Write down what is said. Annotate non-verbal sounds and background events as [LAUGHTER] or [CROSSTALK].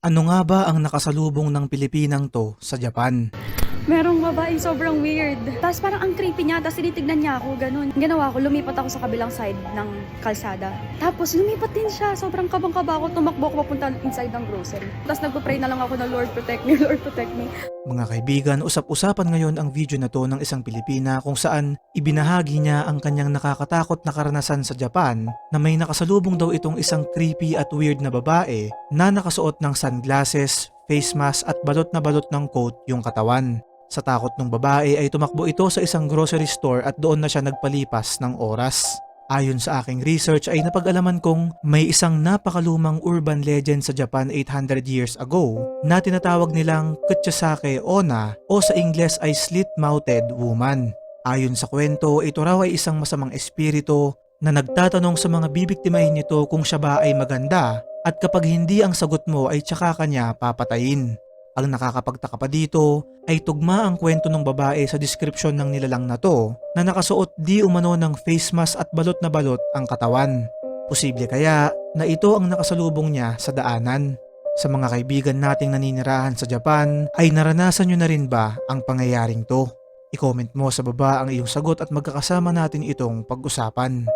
Ano nga ba ang nakasalubong ng Pilipinang to sa Japan? Merong babae sobrang weird. Tapos parang ang creepy niya, tapos tinitignan niya ako, ganun. Ginawa ko, lumipat ako sa kabilang side ng kalsada. Tapos lumipat din siya, sobrang kabang-kaba ako, tumakbo ako papunta inside ng grocery. Tapos nagpa-pray na lang ako na Lord protect me, [LAUGHS] Lord protect me. Mga kaibigan, usap-usapan ngayon ang video na to ng isang Pilipina kung saan ibinahagi niya ang kanyang nakakatakot na karanasan sa Japan na may nakasalubong daw itong isang creepy at weird na babae na nakasuot ng sunglasses, face mask at balot na balot ng coat yung katawan. Sa takot ng babae ay tumakbo ito sa isang grocery store at doon na siya nagpalipas ng oras. Ayon sa aking research ay napag-alaman kong may isang napakalumang urban legend sa Japan 800 years ago na tinatawag nilang Kuchasake Onna o sa Ingles ay Slit-Mouthed Woman. Ayon sa kwento, ito raw ay isang masamang espiritu na nagtatanong sa mga bibiktimahin nito kung siya ba ay maganda at kapag hindi ang sagot mo ay tsaka kanya papatayin. Ang nakakapagtaka pa dito ay tugma ang kwento ng babae sa description ng nilalang na to na nakasuot di umano ng face mask at balot na balot ang katawan. Posible kaya na ito ang nakasalubong niya sa daanan. Sa mga kaibigan nating naninirahan sa Japan ay naranasan nyo na rin ba ang pangyayaring to? I-comment mo sa baba ang iyong sagot at magkakasama natin itong pag-usapan.